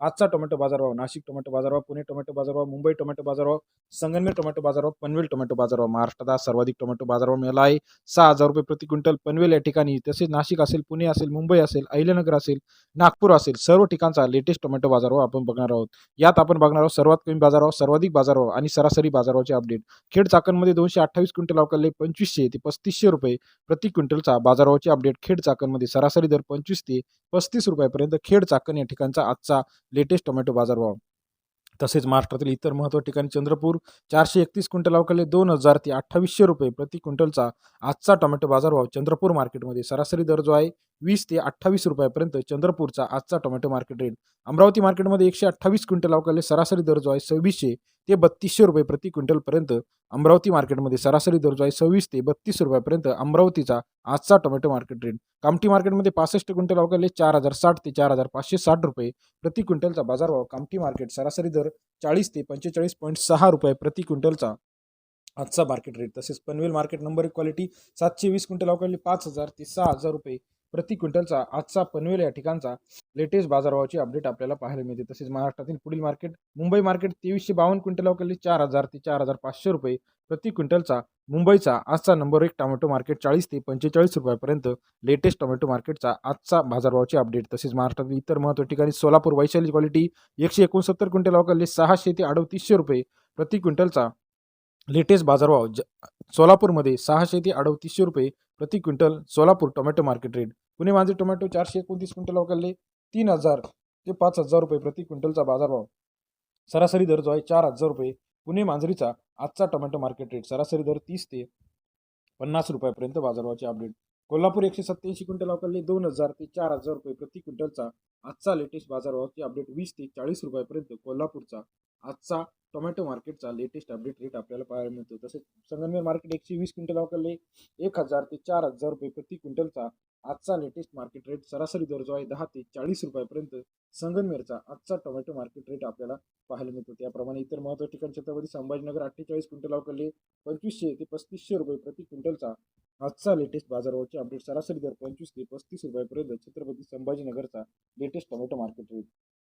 आजचा टोमॅटो बाजारभाव नाशिक टोमॅटो बाजारभाव पुणे टोमॅटो बाजारभाव मुंबई टोमॅटो बाजारभाव संगमनेर टोमॅटो बाजारभाव पनवेल टोमॅटो बाजारभाव महाराष्ट्रात आज सर्वाधिक टोमॅटो बाजारभाव मिळाला आहे. सहा हजार रुपये प्रति क्विंटल पनवेल या ठिकाणी तसेच नाशिक असेल पुणे असेल मुंबई असेल अहिल्यानगर असेल नागपूर असेल सर्व ठिकाणचा लेटेस्ट टोमॅटो बाजारभाव आपण बघणार आहोत. यात आपण बघणार आहोत सर्वात कमी बाजारभाव सर्वाधिक बाजारभाव आणि सरासरी बाजारभावाचे अपडेट खेड चाकणमध्ये दोनशे अठ्ठावीस क्विंटल अवकाले पंचवीसशे ते पस्तीसशे रुपये प्रति क्विंटलचा बाजारभावाचे अपडेट खेड चाकणमध्ये सरासरी दर पंचवीस ते पस्तीस रुपयापर्यंत खेड चाकण या ठिकाणचा आजचा लेटेस्ट टोमॅटो बाजारभाव. तसेच महाराष्ट्रातील इतर महत्त्व ठिकाणी चंद्रपूर चारशे एकतीस क्विंटल अवकाले दोन हजार ते अठ्ठावीसशे रुपये प्रति क्विंटलचा आजचा टोमॅटो बाजारभाव चंद्रपूर मार्केटमध्ये सरासरी दर जो आहे वीस ते अठ्ठावीस रुपयापर्यंत चंद्रपूरचा आजचा टोमॅटो मार्केट रेट अमरावती मार्केटमध्ये एकशे अठ्ठावीस क्विंटल अवकाले सरासरी दर जो आहे सव्वीसशे ते बत्तीसशे रुपये प्रति क्विंटलपर्यंत अमरावती मार्केटमध्ये सरासरी दर जो आहे सव्वीस ते बत्तीस रुपयापर्यंत अमरावतीचा आजचा टोमॅटो मार्केट रेट कामठी मार्केटमध्ये पासष्ट क्विंटल अवकाले चार हजार साठ ते चार हजार पाचशे साठ रुपये प्रति क्विंटलचा बाजारभाव. कामठी मार्केट सरासरी दर चाळीस ते पंचेचाळीस पॉईंट सहा रुपये प्रति क्विंटलचा आजचा मार्केट रेट तसेच पनवेल मार्केट नंबर एक क्वालिटी सातशे वीस क्विंटल अवकाले पाच हजार ते सहा हजार रुपये प्रति क्विंटलचा आजचा पनवेल या ठिकाणचा लेटेस्ट बाजारभावाची अपडेट आपल्याला पाहायला मिळते. तसेच महाराष्ट्रातील पुढील मार्केट मुंबई मार्केट तेवीसशे बावन्न क्विंटल अवकाळी चार हजार ते चार हजार पाचशे रुपये. प्रति क्विंटलचा मुंबईचा आजचा नंबर एक टोमॅटो मार्केट चाळीस ते पंचेचाळीस रुपयापर्यंत लेटेस्ट टोमॅटो मार्केटचा आजचा बाजारभावाची अपडेट तसेच महाराष्ट्रातील इतर महत्त्वाच्या ठिकाणी सोलापूर वैशाली क्वालिटी एकशे एकोणसत्तर क्विंटल अवकाळी सहाशे ते अडतीसशे रुपये. प्रति क्विंटलचा लेटेस्ट बाजारभाव ज सोलापूरमध्ये सहाशे ते अडतीसशे रुपये. प्रति quintal Solapur tomato market rate. Pune माझे टोमॅटो चारशे एकोणतीस क्विंटल अवकाळले तीन हजार ते पाच हजार रुपये प्रति क्विंटलचा बाजारभाव. सरासरी दर जो आहे चार हजार रुपये. पुणे मांजरीचा आजचा टोमॅटो मार्केट रेट सरासरी दर तीस ते पन्नास रुपयापर्यंत बाजारभावाचे अपडेट कोल्हापूर एकशे सत्याऐंशी क्विंटल अवकाळले दोन हजार ते चार हजार रुपये प्रति क्विंटलचा आजचा लेटेस्ट बाजारभावाचे अपडेट वीस ते चाळीस रुपयापर्यंत कोल्हापूरचा आजचा टोमॅटो मार्केटचा लेटेस्ट अपडेट रेट आपल्याला पाहायला मिळतो. तसेच संगमनेर मार्केट एकशे वीस क्विंटल अवकाळले एक हजार ते चार हजार रुपये प्रति क्विंटलचा आजचा लेटेस्ट मार्केट रेट सरासरी दर जो आहे दहा ते चाळीस रुपयापर्यंत संगमनेरचा आजचा टोमॅटो मार्केट रेट आपल्याला पाहायला मिळतो. त्याप्रमाणे इतर महत्त्वाच्या ठिकाणी छत्रपती संभाजीनगर अठ्ठेचाळीस क्विंटल अवकाळले पंचवीसशे ते पस्तीसशे रुपये प्रति क्विंटलचा आजचा लेटेस्ट बाजारभावाचे अपडेट सरासरी दर पंचवीस ते पस्तीस रुपयापर्यंत छत्रपती संभाजीनगरचा लेटेस्ट टोमॅटो मार्केट रेट